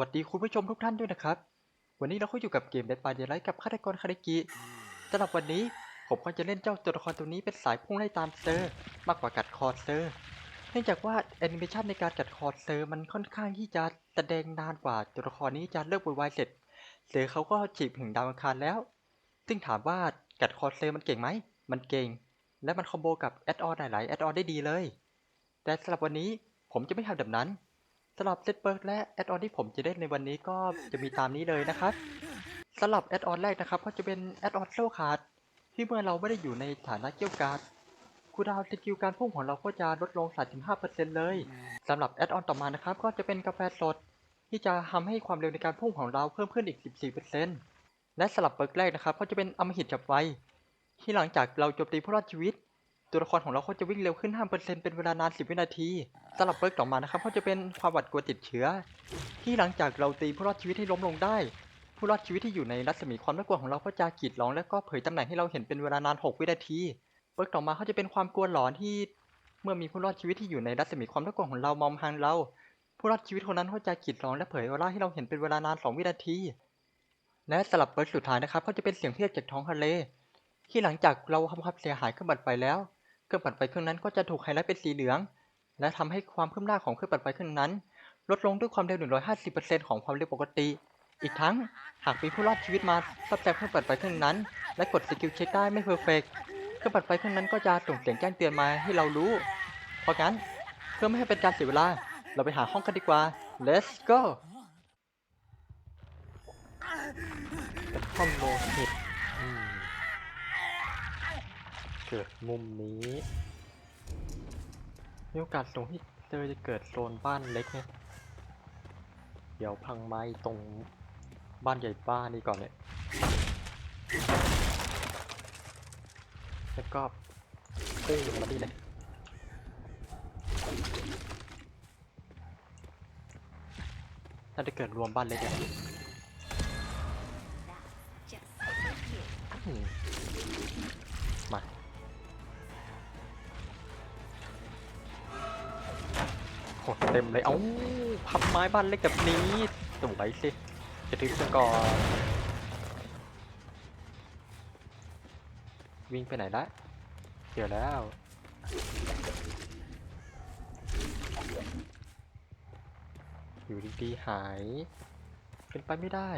วัสดีคุณผู้ชมทุกท่านด้วยนะครับ วันนี้เราก็อยู่กับเกม Dead by Daylight กับฆาตกรคาริกิสำหรับวันนี้ผมก็จะเล่นเจ้าตัวละครตัวนี้เป็นสายพุ่งไล่ตามเซอร์มากกว่ากัดคอเซอร์ เนื่องจากว่าแอนิเมชันในการกัดคอเซอร์มันค่อนข้างที่จะแสดงนานกว่าตัวละครนี้จะเลิกวุ่นวายเสร็จ เซอร์เขาก็ฉีกถึงดาวอังคารแล้ว ซึ่งถามว่ากัดคอเซอร์มันเก่งไหม มันเก่ง และมันคอมโบกับแอดออนหลายๆแอดออนได้ดีเลย แต่สำหรับวันนี้ผมจะไม่ทำแบบนั้น สำหรับเซตเบิร์กและแอดออนที่ผมจะเล่นในวันนี้ก็จะมีตามนี้เลยนะครับสำหรับแอดออนแรกนะครับก็จะเป็นแอดออนโซ่ขาดที่เมื่อเราไม่ได้อยู่ในฐานะเกี่ยวกาดคูดาวสกิลการพุ่งของเราก็จะลดลง 35%เลยสำหรับแอดออนต่อมานะครับก็จะเป็นกาแฟสด ที่จะทำให้ความเร็วในการพุ่งของเราเพิ่มขึ้นอีก 14%และสำหรับเบิร์กแรกนะครับก็จะเป็นอมหิตจับไวที่หลังจากเราจมตีผู้รอดชีวิต ตัวละครของเราก็จะวิ่งเร็วขึ้น 5%เป็นเวลานาน 10 วินาทีสำหรับเบิร์กต่อมานะครับก็จะเป็นความหวาดกลัวติดเชื้อ ที่หลังจากเราตีผู้รอดชีวิตให้ล้มลงได้ ผู้รอดชีวิตที่อยู่ในรัศมีความน่ากลัวของเราก็จะกรีดร้องและก็เผยตำแหน่งให้เราเห็นเป็นเวลานาน 6 วินาทีเบิร์กต่อมาเขาจะเป็นความกลัวหลอนที่ เมื่อมีผู้รอดชีวิตที่อยู่ในรัศมีความน่ากลัวของเรามองมาทางเรา ผู้รอดชีวิตคนนั้นก็จะกรีดร้องและเผยออร่าให้เราเห็นเป็นเวลานาน 2 วินาที และสำหรับเบิร์กสุดท้ายนะครับก็จะเป็นเสียงเรียกจากท้องทะเลที่หลังจากเราทำความเสียหายเครื่องบัตรไฟแล้ว เครื่องปั่นไฟเครื่องนั้นก็จะถูกไฮไลท์เป็นสีเหลือง และทำให้ความคืบหน้าของเครื่องปั่นไฟเครื่องนั้น ลดลงด้วยความเร็ว 150%ของความเร็วปกติ อีกทั้งหากมีผู้รอดชีวิตมาซับแซมเครื่องปั่นไฟเครื่องนั้น และกดสกิลเช็คได้ไม่เพอร์เฟกเครื่องปั่นไฟเครื่องนั้นก็จะส่งเสียงแจ้งเตือนมาให้เรารู้ เพราะงั้นเพื่อไม่ให้เป็นการเสียเวลา เราไปหาห้องกันดีกว่า let's go ห้องโลหิต เกิดมุมนี้ มีโอกาสสูงที่เจอจะเกิดโซนบ้านเล็กเนี่ย เดี๋ยวพังไม้ตรงบ้านใหญ่บ้านนี่ก่อนเนี่ย แล้วก็พุ่งมาดีเลยน่าจะเกิดรวมบ้านเล็กเลย เต็มเลย เอ้าพับไม้บ้านเล็กแบบนี้สวยสิ จะทึบซะก่อน วิ่งไปไหนละเจอแล้ว อยู่ดีๆหาย เป็นไปไม่ได้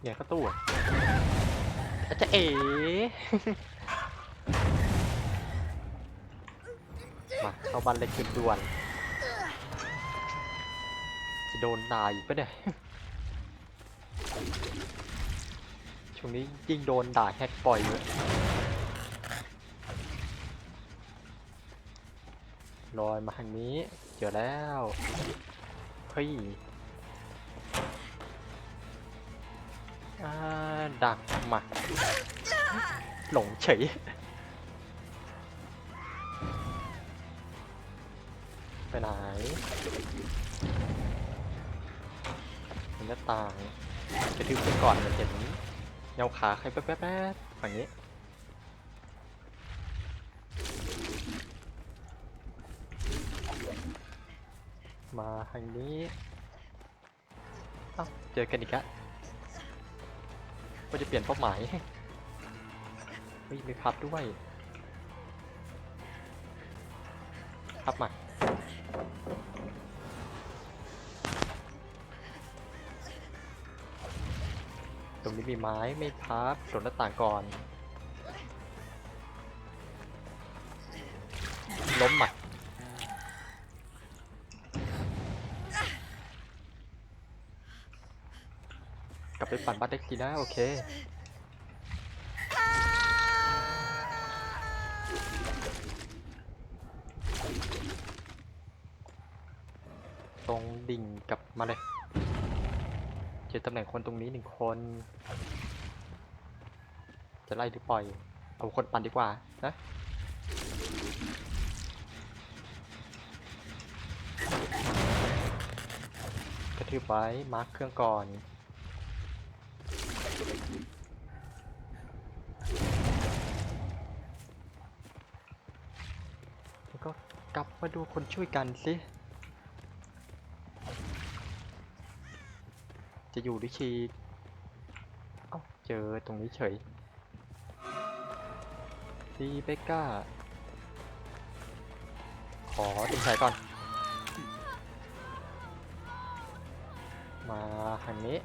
เนี่ยก็ตู้อะอาจจะเอ๋มาเข้าบ้านเล็กด่วนๆจะ โดนด่าอีกปะเนี่ย ช่วงนี้ยิ่งโดนด่าแฮกปล่อยเยอะลอยมาทางนี้ เจอแล้ว เฮ้ยดักมาหลงเฉยไปไหน หน้าต่างกระทืบไปก่อนมันเห็นเงาขาใครแป๊บๆๆฝั่งนี้มาทางนี้เอ้าเจอกันอีกแล้วว่าจะเปลี่ยนเป้าหมาย เฮ้ยมีพับด้วย พับม ตรงนี้มีไม้ไม่พับสวนหน้าต่างก่อน ล้มอะกลับไปปั่นบ้านเด็กทีนะโอเคตรงดิ่งกลับมาเลย เจอตำแหน่งคนตรงนี้หนึ่งคน จะไล่หรือปล่อย เอาคนปั่นดีกว่านะกระทืบไว้มาร์คเครื่องก่อนแล้วก็กลับมาดูคนช่วยกันสิ จะอยู่หรือฉีกเอ้าเจอตรงนี้เฉยรีเบก้า ขอดึงสายก่อน มาทางนี้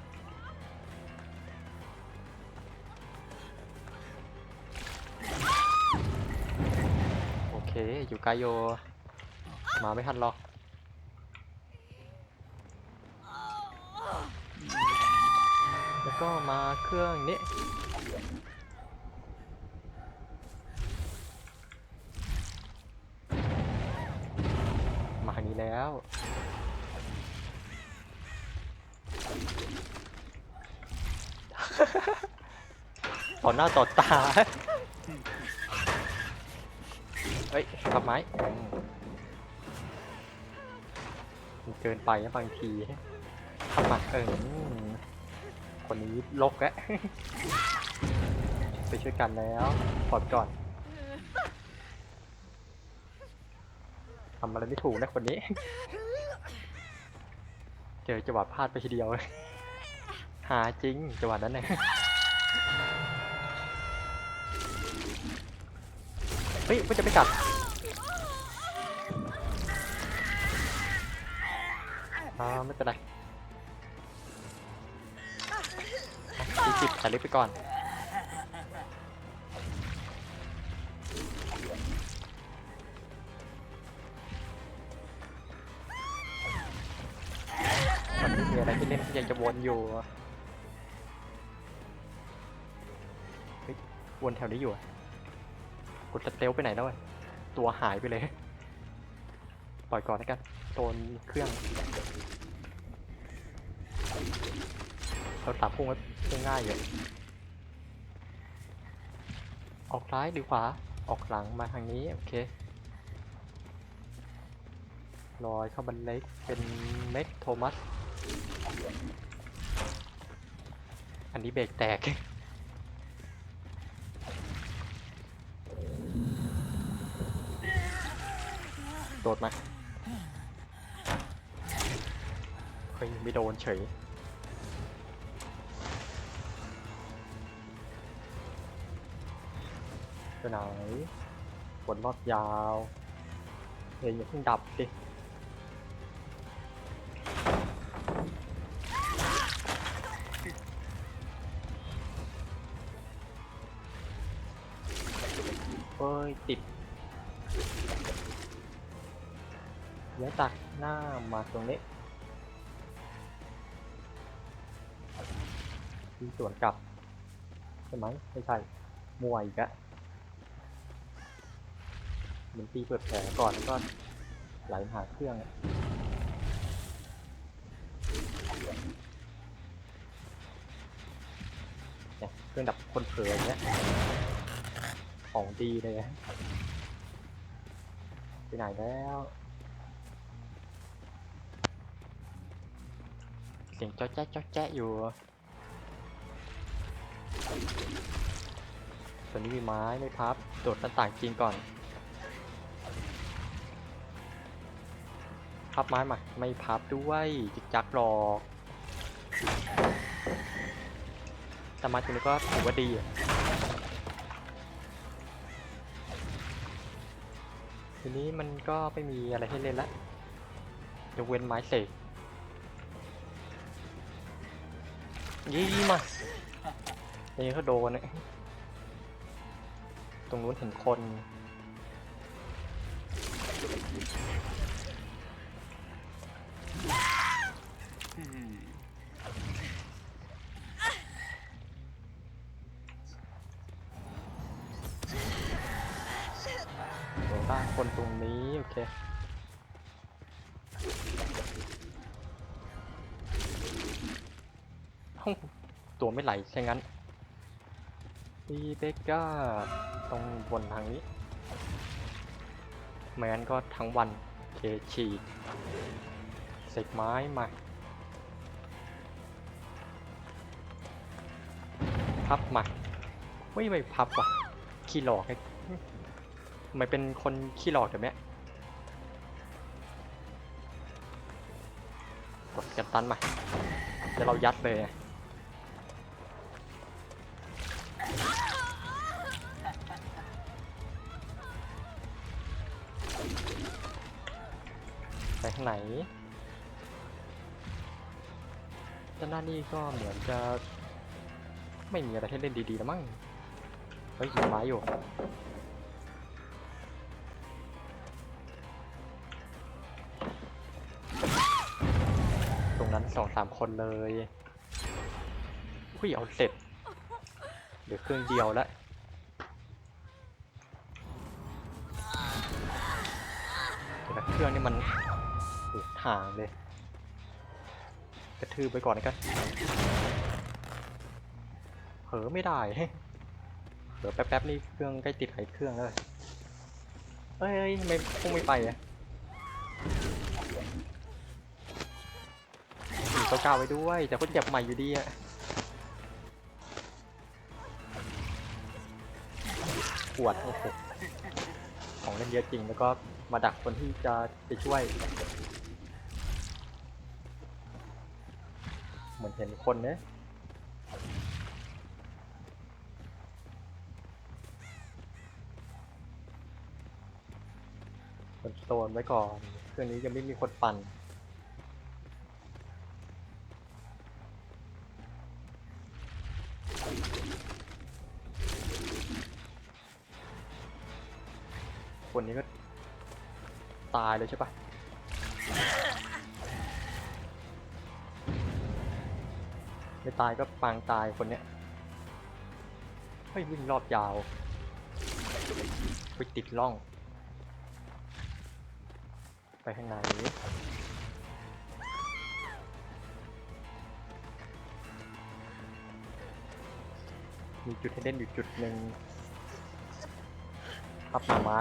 โอเค อยู่ไกลโย มาไม่ทันหรอก แล้ว ก็มาเครื่องนี้มานี้แล้วต่อหน้าต่อตา เฮ้ยขับไม้เกินไปนะบางทีขับมเออ คนนี้ลกแล้ว ไปช่วยกันแล้วปลอดก่อนทำอะไรไม่ถูกนะคนนี้ เจอจังหวะพลาดไปทีเดียว หาจริงจังหวะนั้นเนี่ยเฮ้ยมันจะไม่กัดอ่าไม่เป็นไร สิบแต่ล็กไปก่อน มันไม่มีอะไรที่เล่นที่ยังจะวนอยู่เฮ้ยวนแถวนี้อยู่อะกดสเตลไปไหนแล้วอะตัวหายไปเลย ปล่อยก่อนแล้วกันโดนเครื่องเราตับพุ่งไว้ ง่ายอยู่ออกซ้ายหรือขวา ออกหลังมาทางนี้ โอเคลอยเข้าบันเล็กเป็นเม็กโทมัส อันนี้เบรกแตก โดดมา เฮ้ยไม่โดนเฉย ไปไหนบนรอดยาวเฮ้ยอย่าเพิ่งดับสิเอ้ย ติดเดี๋ยวตักหน้ามาตรงนี้ทีส่วนกลับ ใช่ไหมไม่ใช่มวยกะ มันตีเปิดแผลก่อนแล้วก็ไหลหาเครื่องเนี่ยเครื่องดับคนเผลออย่างเงี้ยของดีเลยอะไปไหนแล้วเสียงจ้อแจ๊ะจ้อแจ๊ะอยู่ตัวนี้มีไม้ไม่พับ โดดหน้าต่างจริงก่อน พับไม้มาไม่พับด้วยจิกจักหรอกแต่มาตรงนี้ก็ถือว่าดีอะทีนี้มันก็ไม่มีอะไรให้เล่นละยกเว้นไม้เสกยี่มานี่เขาโดนเนี่ยตรงนู้นเห็นคน โดนบ้าง คนตรงนี้ โอเคเอ้าตัวไม่ไหลใช่งั้นรีเบคก้าตรงบนทางนี้ไม่งั้นก็ทั้งวันเคฉีกเสกไม้มาพับมาไม่ไม่พับว่ะขี้หลอกไอ้ ไมเป็นคนขี้หลอกแบบเนี้กดกันตันมาเดี๋ยวเรายัดเลยไปข้างไหนด้านหน้านี่ก็เหมือนจะ ไม่มีอะไรให้เล่นดีๆแล้วมั้งเฮ้ยยิงไม้อยู่ สองสามคนเลยอุ้ยเอาเสร็จเหลือเครื่องเดียวแล้วแต่เครื่องนี่มันโอ้ทางเลยกระทืบไปก่อนนะกันเผลอไม่ได้เผลอแป๊บๆนี่เครื่องใกล้ติดหลายเครื่องแล้วเอ้ยทำไมคงไม่ไปอะ สี่เก้าไว้ด้วย แต่ก็เจ็บใหม่อยู่ดีอะปวดโอ้โหของเล่นเยอะจริงแล้วก็มาดักคนที่จะไปช่วย เหมือนเห็นคนเนี่ยคนโซนไว้ก่อน เครื่องนี้ยังไม่มีคนปั่น นี้ก็ ตายเลยใช่ปะไม่ตายก็ปางตายคนเนี้ยเฮ้ยวิ่งรอบยาวไปติดล่อง ไปข้างในมีจุดให้เล่นอยู่จุดหนึ่ง พับหน่อไม้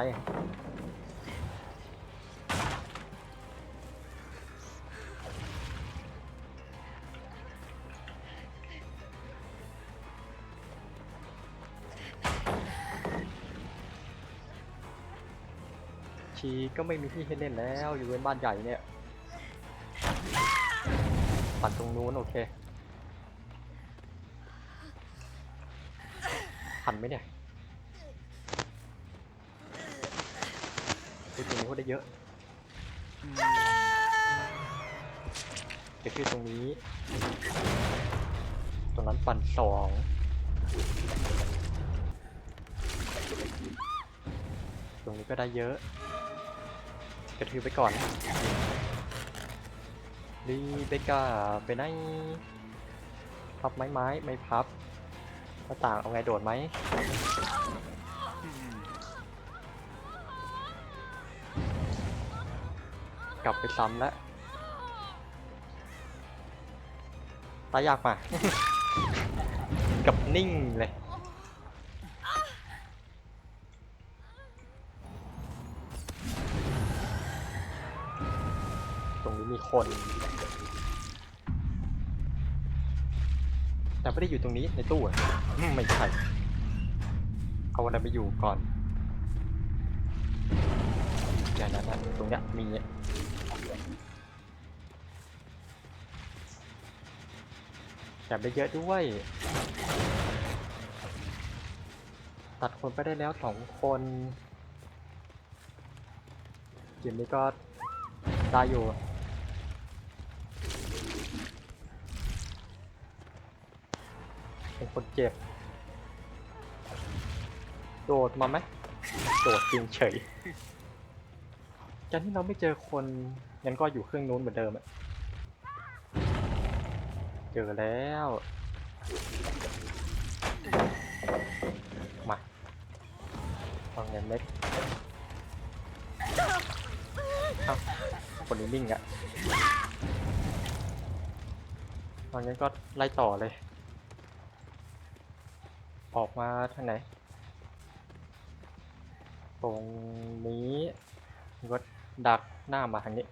ชีก็ไม่มีที่ให้เล่นแล้วอยู่เป็นบ้านใหญ่เนี่ยปั่นตรงนู้นโอเคทันไหมเนี่ย คือตรงนี้ก็ได้เยอะเดี๋ยวคือตรงนี้ ตรงนั้นปั่นสองตรงนี้ก็ได้เยอะ กระทืบไปก่อนดีเบกาไปไหนพับไม้ไม้ ไม่พับหน้าต่างเอาไงโดดไหม กลับไปซ้ำแล้วตายยากมา กับนิ่งเลย ตรงนี้มีคน แต่ไม่ได้อยู่ตรงนี้ในตู้อะอืมไม่ใช่ เอาอะไรไปอยู่ก่อนอย่างนั้นนะตรงเนี้ยมี จับได้เยอะด้วย ตัดคนไปได้แล้วสองคนเกมนี้ก็ได้อยู่เป็นคนเจ็บ โดดมาไหมโดดจริงเฉยการที่เราไม่เจอคนงั้นก็อยู่เครื่องนู้นเหมือนเดิมอะ เจอแล้ว มาฟังเงินเล็กเอ้าคนนี้นิ่งอะตอนนี้นก็ไล่ต่อเลย ออกมาทางไหน ตรงนี้ก็ดักหน้ามาทางนี้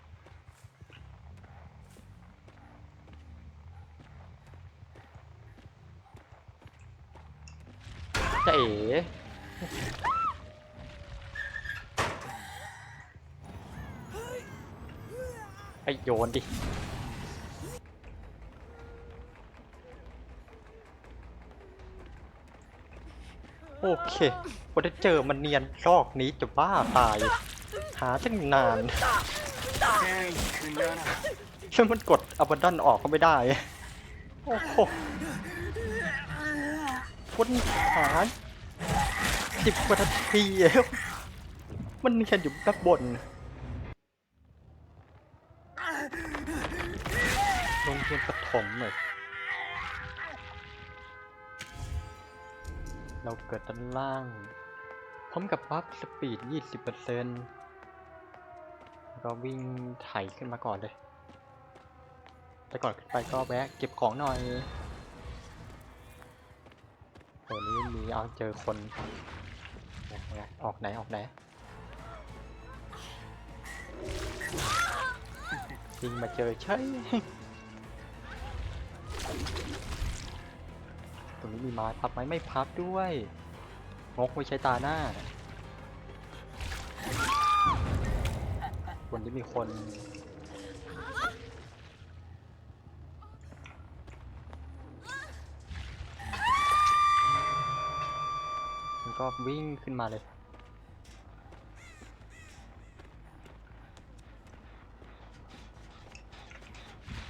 จะเอไอโยนดิโอเคพอได้เจอมันเนียนลอกนี้จะบ้าตาย หาตั้งนานแล้วมันกดอับดันออกก็ไม่ได้ โอ้โห ค้นหาสิบกว่านาทีแล้วมันเนียนอยู่ด้านบน โรงเรียนประถมเลยเราเกิดด้านล่าง พร้อมกับบัฟสปีด 20%ก็วิ่งไถขึ้นมาก่อนเลย แต่ก่อนขึ้นไปก็แวะเก็บของหน่อย เอาเจอคนออกไหนออกไหนยิงมาเจอใช่ตรงนี้มีไม้พับไหมไม่พับด้วยงกไม่ใช้ตาหน้าบนนี้มีคน ก็วิ่งขึ้นมาเลย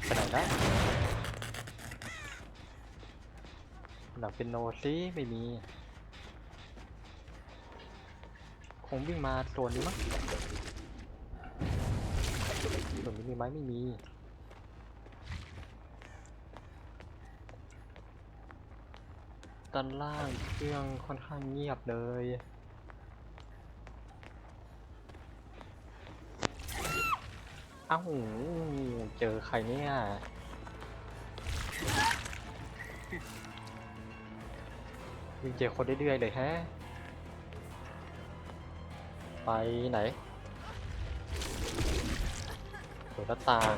ไปไหนได้หนังเป็นโนซิไม่มี คงวิ่งมาโซนนี้มั้งส่วนนี้มีไหมไม่มี ด้านล่างเครื่องค่อนข้างเงียบเลยเอ้าเจอใครเนี่ย วิ่งเจอคนเรื่อยๆเลยแฮะ ไปไหนเปิดหน้าต่าง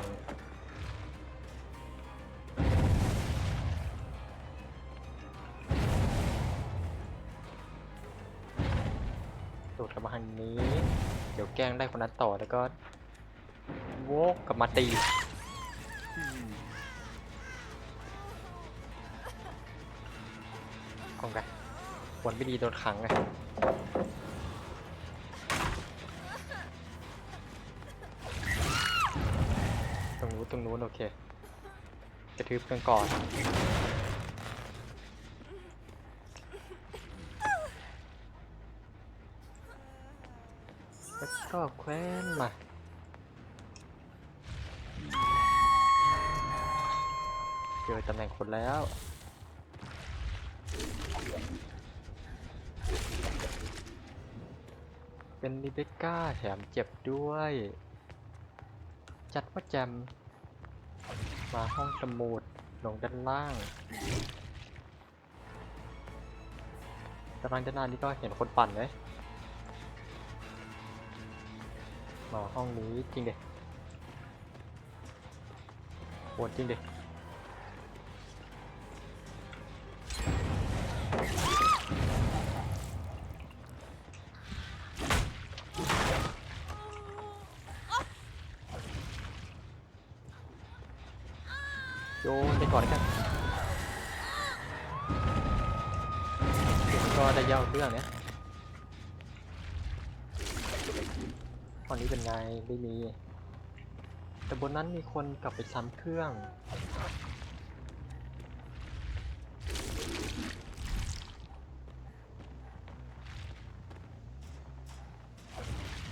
แกล้งได้คนนั้นต่อแล้วก็โวกกลับมาตีของกันวนไม่ดีโดนขังไงตรงนู้นตรงนู้นโอเคกระทืบกันก่อน แล้วก็แคว้นมา เจ อตำแล้ว เป็นริเบก้าแถมเจ็บด้วย จัดว่าแจม มาห้องสมุดลงด้านล่างด้านล่างด้านหน้านี่ก็เห็นคนปั่นไหมมาห้องนี้จริงเด็โหดจริงเด็โบนนั้นมีคนกลับไปซ้ำเครื่อง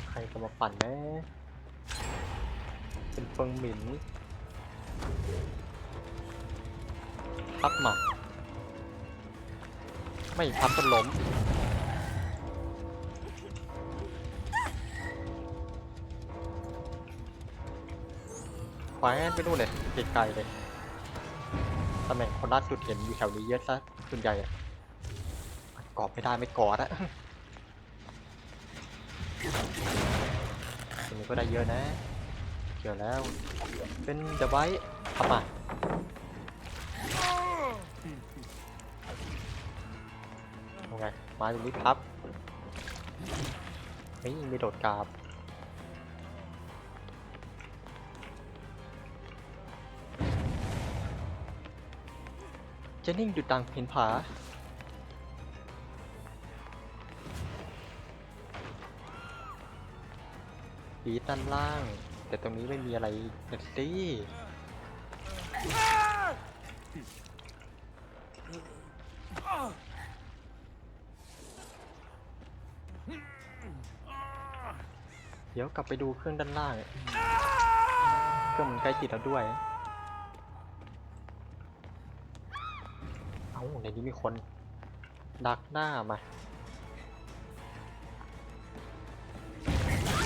ใครจะมาปั่นแน่เป็นเฟิงหมินพับมาไม่พับก็ล้ม วนไปนู่นเลยไกลๆเลยตำแหน่งคนล่าสุดเห็นอยู่แถวนี้เยอะซะส่วนใหญ่อะกอดไม่ได้ไม่กอดอะตรงนี้ก็ได้เยอะนะเจอแล้ว เป็นเดอะไบทำมาทำไงมาตรงนี้พับเฮ้ยมีโดดกราบ จะนิ่งดุดดังเพนผา ปีด้านล่าง แต่ตรงนี้ไม่มีอะไรนะสิเดี๋ยวกลับไปดูเครื่องด้านล่าง เครื่องมันใกล้ติดแล้วด้วย ในนี้มีคน ดักหน้ามา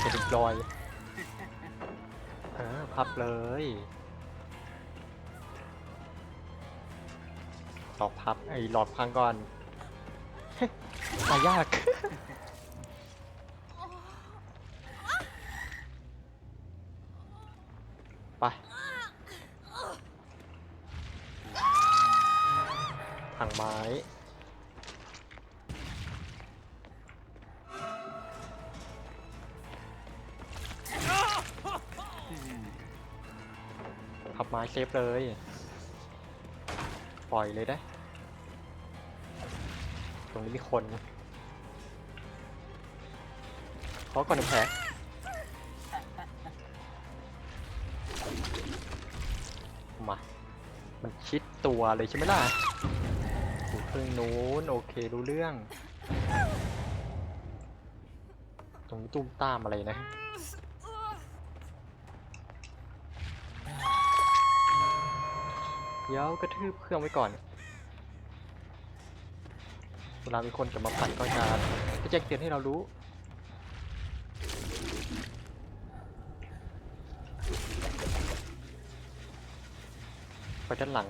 จะดิบลอยเออพับเลยหลอดพับไอ้หลอดพังก่อน มายาก ถังไม้ขับไม้เซฟเลย ปล่อยเลยได้ ตรงนี้มีคนขอก่อนหนึ่งแผลมา มันชิดตัวเลยใช่ไหมล่ะ เครื่งนู้นโอเครู้เรื่อง ตรงนี้ตุ้มตามอะไรนะเดี๋ยวกระทืบเครื่องไว้ก่อน เวลามีคนจะมาปั่นก็จะจะแจ้งเตือนให้เรารู้ไปด้านหลัง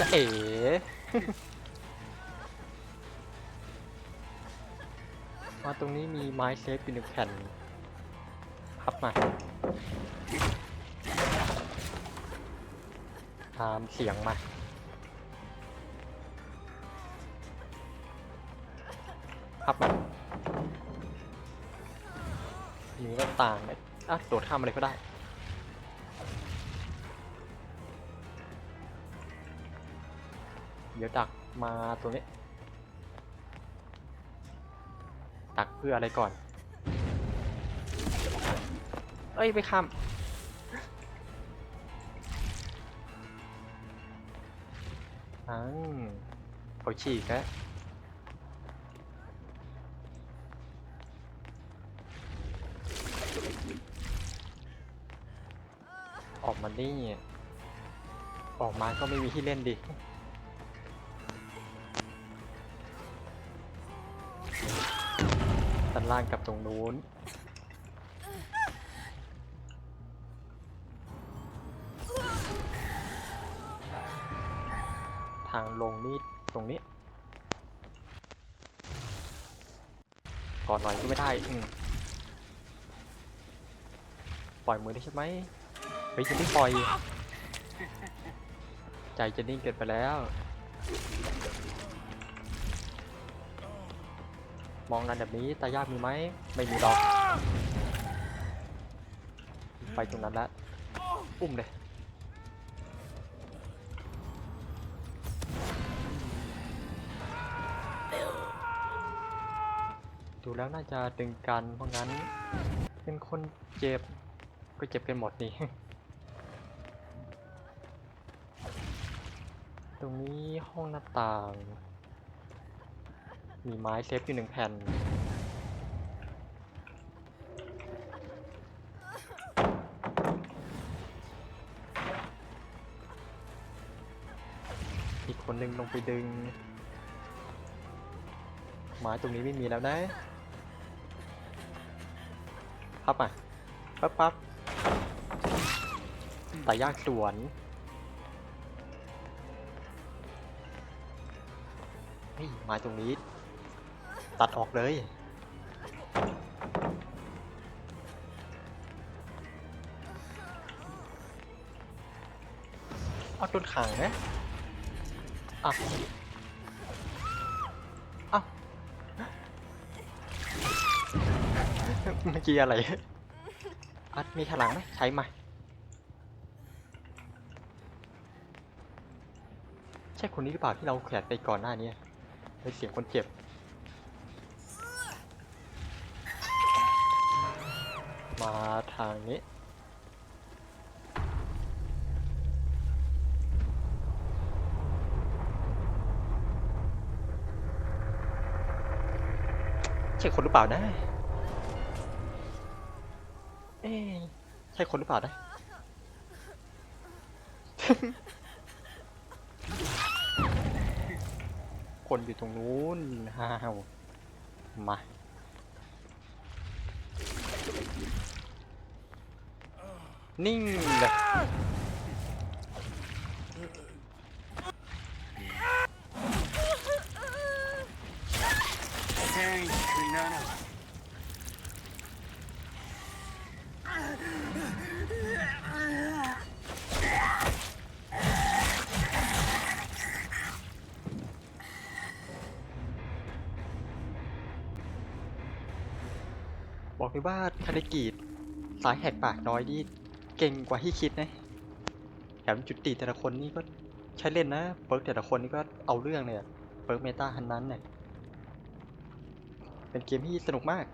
จะเอ๋มาตรงนี้มีไม้เซฟอยู่หนึ่งแผ่นพับมา ตามเสียงมาพับมามีหน้าต่างเนี่ยอะโดดข้ามอะไรก็ได้ เดี๋ยวดักมาตรงนี้ ดักเพื่ออะไรก่อน เอ้ย ไปข้ามอังเขาฉีกแล้วออกมานี่ออกมาก็ไม่มีที่เล่นดิ ล่างกับตรงนู้น ทางลงนี่ตรงนี้ก่อนหน่อยก็ไม่ได้อืมปล่อยมือได้ใช่ไหมเฮ้ยจะไม่ปล่อย ใจจะนิ่งเกินไปแล้ว มองกันแบบนี้ตายากมีไหมไม่มีหรอก ไปตรงนั้นละอุ้มเลยดูแล้วน่าจะดึงกันเพราะงั้น เป็นคนเจ็บก็เจ็บกันหมดนี่ตรงนี้ห้องหน้าต่าง มีไม้เซฟอยู่หนึ่งแผ่น อีกคนหนึ่งลงไปดึง ไม้ตรงนี้ไม่มีแล้วนะ พับอะ ปั๊บปั๊บแต่ยากสวนเฮ้ยไม้ตรงนี้ ตัดออกเลย เอาโดนขังนะอะอะเมื่อกี้อะไรอัดมีถลังไหมใช้มาใช่คนนี้หรือเปล่าที่เราแขวนไปก่อนหน้านี้ได้เสียงคนเจ็บ มาทางนี้ ใช่คนหรือเปล่านะ เอ๊ะใช่คนหรือเปล่านะ คนอยู่ตรงนู้นฮ้าว มา นิ่งเลยบอกเลยว่าคาเนกิสายแหกปากน้อยนี่ เก่งกว่าที่คิดนะแถมจุดติแต่ละคนนี่ก็ใช้เล่นนะเปิร์กแต่ละคนนี่ก็เอาเรื่องเลยเปิร์กเมตาฮันนั้นเนี่ยเป็นเกมที่สนุกมาก